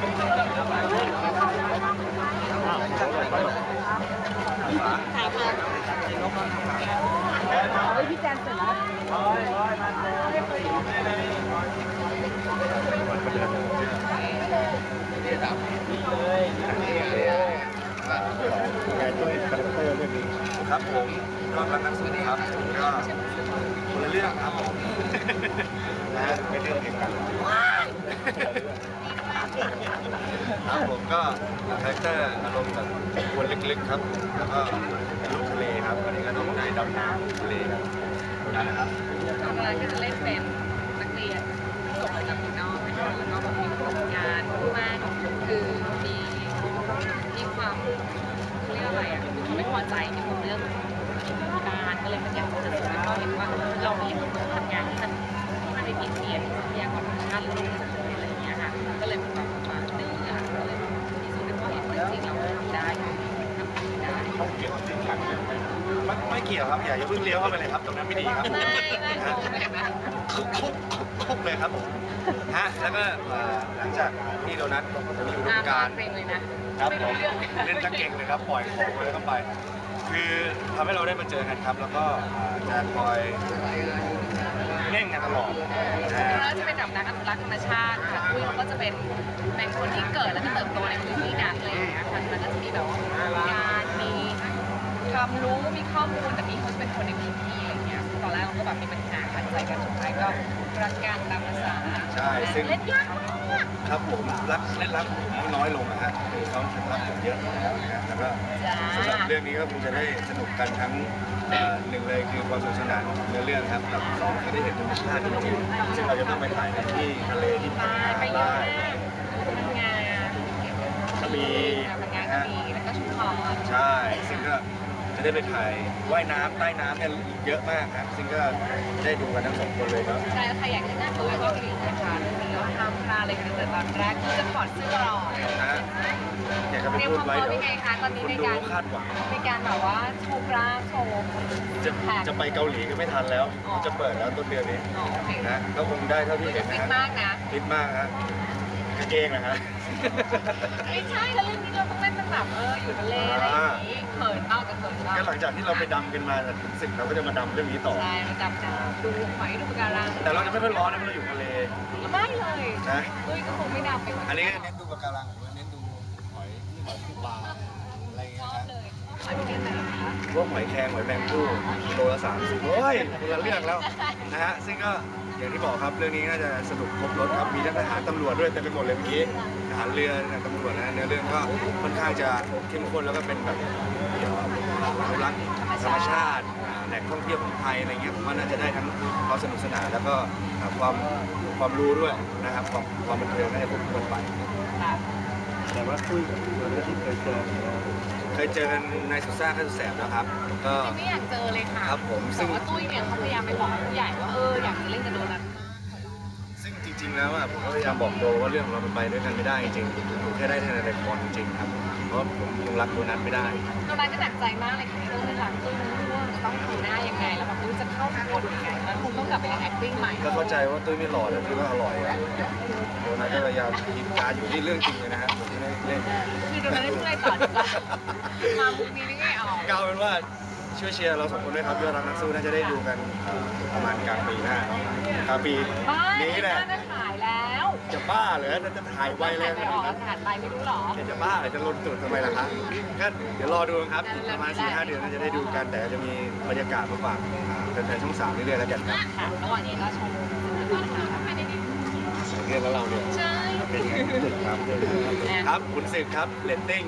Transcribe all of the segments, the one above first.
พี่แจนเสร็จแล้วครับผมก็รักนักสวัสดีครับก็คนละเรื่องครับผมนะฮะไม่เรื่องเดียวกัน ครับผมก็คาแรคเตอร์อารมณ์แบบวนลึกๆครับ แล้วก็ลูกทะเลครับวันนี้ก็ต้องนายดำน้ำทะเลครับนะครับตอนนั้นก็จะเล่นเป็นนักเรียน ได้ต้องเกี่ยวกับสิ่งขัดไม่ไม่เกี่ยวครับอย่าอย่าเพิ่งเลี้ยวเข้าไปเลยครับ ตรงนั้นไม่ดีครับไม่ไม่คงเลยนะคุกคุกคุกคุกเลยครับผมฮะแล้วก็เอ่อหลังจากที่โดนัทมีอุดมการณ์เพลงเลยนะ ครับผมเรื่องเล่นจะเก่งเลยครับปล่อยของไปแล้วก็ไป คือทำให้เราได้มาเจอกันครับ แล้วก็อ่าจะคอยเล่นกันตลอดนะฮะแล้วจะเป็นแบบนักอนุรักษ์ธรรมชาติค่ะอุ้ยเขาก็จะเป็นเป็นคนที่เกิดแล้วก็เติบโตในพื้นที่นั้นอะไรอย่างเลยนะคะมันก็จะมีแบบว่า ความรู้มีข้อมูลแต่นี่เขาจะเป็นคนในพื้นที่อะไรเงี้ยตอนแรกเราก็แบบมีปัญหาขัดใจกันสุดท้ายก็รักกันตามภาษาใช่ซึ่ง เล่นยากมากครับผมรักเล่นรักผมน้อยลงนะฮะคือเขารักผมเยอะแล้วนะฮะแล้วก็จ้าสำหรับเรื่องนี้ก็คงจะได้สนุกกันทั้งเอ่อหนึ่งเลยคือความสนุกสนานของเนื้อเรื่องครับกับสองคือได้เห็นธรรมชาติจริงๆซึ่งเราจะต้องไปถ่ายกันที่ทะเลที่ไปพังไปงาเยอะได้มากพังงากระบี่ พังงากระบี่แล้วก็ชุมพร ใช่ ซึ่งก็ จะได้ไปถ่ายว่ายน้ำใต้น้ำเนี่ยเยอะมากครับ ซึ่งก็ได้ดูกันทั้งสองคนเลยเนาะใช่แล้วใครอยากจะนั่งดูก็ไปดูนะคะเรื่องนี้ก็ห้ามพลาดเลยค่ะตั้งแต่ตอนแรกที่จะถอดเสื้อรอนะฮะอยากจะไปเตรียมพูดความพไว้ร้อมเดี๋ยวยังไงคะตอนนี้คุณในดูการคาดหวัง ในการแบบว่าโชว์กราฟโชว์จะแพ็คจะไปเกาหลีก็ไม่ทันแล้วอ๋อจะเปิดแล้วต้นเดือนนี้อ๋อโอเคนะก็คงได้เท่าที่มันเห็จะนฟิตนะมากนะ ฟิตมากฮะกาง เกงนะฮะไม่ใช่แล้วเรื่องนี้เราต้องเล่นเป็นแบบเอออยู่ทะเลอะไรอย่างนี้เขินเต้ากับเขินก็เต้าหลังจากที่เราไปดำกันมาถึงสึกเราก็จะมาดำเรื่องนี้ต่อ ใช่เราจับน้ำดูหอยดูปะการังแต่เราจะไม่ค่อยร้อนนะเพราะเราอยู่ทะเล ไม่เลยนะตุ้ยก็คงไม่ดำไปเหมือนอันนี้เน้นดูปะการังผมว่าเน้นดูหอยหอยปลาอะไรอย่างชเงี้ยอบฮะเลย พวกหอยแครงหอยแมงผู้กิโลละสามสิบโอ้ยคนละเรื่องแล้วนะฮะซึ่งก็อย่างที่บอกครับเรื่องนี้น่าจะสนุกครบรถครับมีทั้งทหารตำรวจด้วยเต็มไปหมดเลยเมื่อกี้ทหารเรือนะตำรวจนะเนื้อเรื่องก็ค่อนข้างจะเข้มข้นแล้วก็เป็นแบบเกี่ยวกับอนุรักษ์ธรรมชาติอ่าแหล่งท่องเที่ยวของไทยอะไรเงี้ยผมว่าน่าจะได้ทั้งความสนุกสนานแล้วก็อ่าความความรู้ด้วยนะครับความความบันเทิงน่าจะครบถ้วนไปค่ะแต่ว่าคุยกับคนที่เคยเจอ เคยเจอกันในสุดซ่าข้าสุดแสบนะครับ ก็จริงไม่อยากเจอเลยค่ะครับผมซึ่แต่ง ว่าตุ้ยเนี่ยเขาพยายามไปบอกผู้ใหญ่ว่าเอออยากจะเล่นกับโดนัทซึ่งจริง ๆ แล้วอะผมก็พยายามบอกโดว่าเรื่องของเรามันไปด้วยกันไม่ได้จริงๆผมแค่ได้ในละครจริงๆครับเพราะผมยังรักโดนัทไม่ได้ โดนัทก็หนักใจมากเลยค่ะที่ต้องไม่รักตุ้ยไม่รู้ว่าจะต้องทำหน้ายังไง แล้วแบบรู้จะเข้าบทยังไงแล้วคง ต้องกลับไปเรียน acting ใหม่ก็เข้าใจว่าตุ้ยไม่หล่อแต่ตุ้ยว่าอร่อยอะโดนัทก็พยายามคิดการอยู่ที่เรื่องจริงเลยนะฮะผมไม่ได้เล่นคือโดนัทไม่พูดอะไรต่อดีกว่ามามุกนี้นี่ไม่ออกกล่าวเป็นว่าช่วยเชียร์เราสองคนด้วยครับยอดรักนักสู้น่าจะได้ดูกันเอ่อประมาณกลางปีหน้ากลางปีบ้านี้แหละ บ้านนั้นถ่ายแล้ว จะบ้าเหรอจะถ่ายไวเลยถ่ายไปออกอากาศไปไม่รู้หรอเดี๋ยวจะบ้าเหรอจะลนจุดทำไมล่ะครับก็เดี๋ยวรอดูกันครับอีกประมาณ4-5เดือนน่าจะได้ดูกันแต่จะมีบรรยากาศมาฝากอ่าแฟนๆช่องสามเรื่อยๆแล้วกันครับค่ะระหว่างนี้ก็ชมภายในนี้เรื่องแล้วเราเนี่ยใช่ เป็นไงสุดครับครับขุนศึกครับเรตติ้ง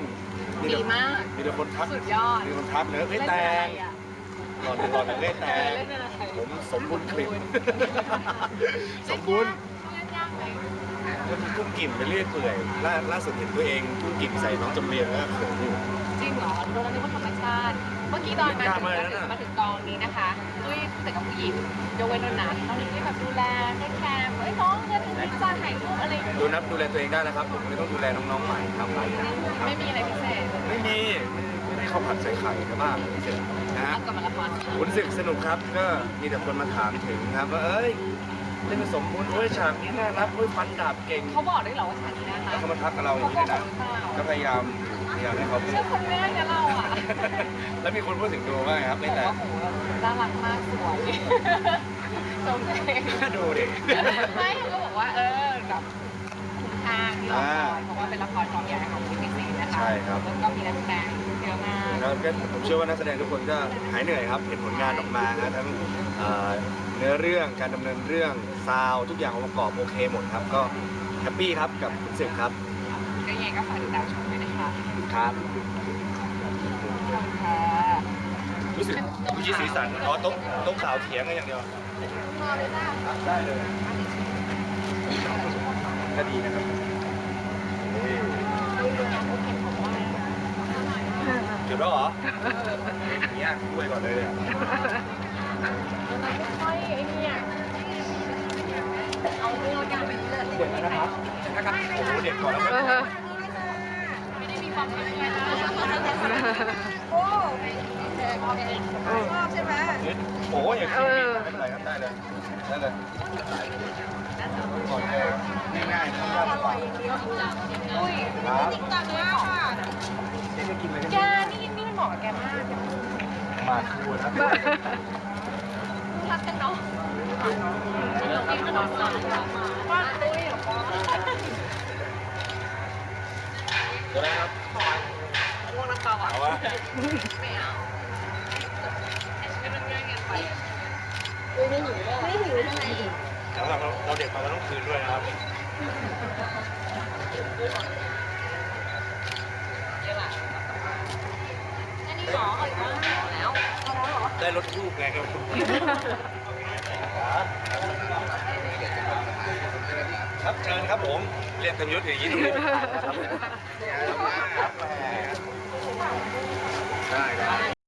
ดีมาก มีแต่คนทักสุดยอดมีคนทักเนื้อะเฮ้ยแตงหลอดหลอดเล่นแตงเล่นอะไร ผมสมบูรณ์คลิปสมบูรณ์ เล่นยากไหม ก็มีกุ้งกิ่มไปเรื่อยเปื่อยล่าล่าสุดเห็นตัวเองกุ้งกิ่มใส่น้องจำเรียงแล้วก็เขินอยู่ จริงเหรอโดนนึกว่าธรรมชาติ เมื่อกี้ตอนมากล้าถึงมากมานะถึงน่ะมาถึงกองนี้นะคะตุ้ยแต่กับผู้หญิงยกเว้นโดนหนาที่เขาที่แบบดูแลให้แคร์เฮ้ยน้องเงินพิซซ่าถ่ายรูปอะไรอย่างเงี้ยดูนับดูแลตัวเองได้แล้วครับ ผมไม่ต้องดูแลน้องๆใหม่ครับครับไม่มีอะไรพิเศษไม่มีไม่ได้ข้าวผัดใส่ไข่กันบ้างเสร็จนะฮะเอากลับมาละครขุนศึกสนุกครับ ก็มีแต่คนมาถามถึงครับว่าเอ้ย เล่นผสมมุนโอ้ยฉากนี้น่ารักโอ้ยฟันดาบเก่งเขาบอกด้วยเหรอว่าฉากนี้นะคะเขามาทักกับเราอย่างนี้เลยนะก็พยายามพยายามให้เขาพูด เชื่อคนแรกนะเราอะแล้วมีคนพูดถึงดูว่าไงครับไม่แต่ โอ้โหน่ารักมากสวยชมเองดูดิ ไม่เขาก็บอกว่าเออแบบคุ้มค่าที่เราคอยเพราะว่าเป็นละครฟอร์มใหญ่ของพีพีซีนะคะใช่ครับ แล้วก็มีนักแสดงเยอะมาก แล้วก็ผมเชื่อว่านักแสดงทุกคนก็หายเหนื่อยครับ เห็นผลงานออกมานะทั้งเอ่อ เนื้อเรื่องการดำเนินเรื่องซาวด์ทุกอย่างองค์ประกอบโอเคหมดครับ ก็แฮปปี้ครับกับคุณศึกครับก็ยังไงก็ฝากติดตามชมด้วยนะคะครับขอบคุณค่ะรู้สึกเมื่อกี้สีสันอ๋อโต๊ะโต๊ะขาวเถียงกันอย่างเดียวครับได้เลยก็ดีนะครับนี่เก็บแล้วเหรอเนี่ยกล้วยก่อนเลยเนี่ยค่อยไอ้ เนี่ยเอาเรื่องการไปเรื่อยเด็ดแล้วนะครับนะครับโอ้โหเด็ดก่อนแล้วครับไม่ได้มีความคิดอะไรนะโอ้ชอบใช่ไหมโอ้ยอย่างนี้ไม่เป็นไรครับได้เลยได้เลยก่อนเลยง่ายๆทำยากกว่าอุ้ยครับจริงจังมากค่ะเจ๊จะกินอะไรแกกันนี่นี่มันเหมาะกับแกมากมาคูนะ รักกันเนาะเรากินขนมปังป้าตุ้ยเหรอป้าเดี๋ยวนครับง่วงน้ำตาหวานเอาวไม่เอาไม่มันง่ายเกินไปไม่หิวทำไมแล้วเราเราเด็กมาเราต้องคืนด้วยนะครับ เยอะละอันนี้หรอเอาอีกแล้ว ได้รถลูกไงครับครับเชิญครับผม เรียกเต็มยศอย่างนี้ต้องเรียกครับได้ครับ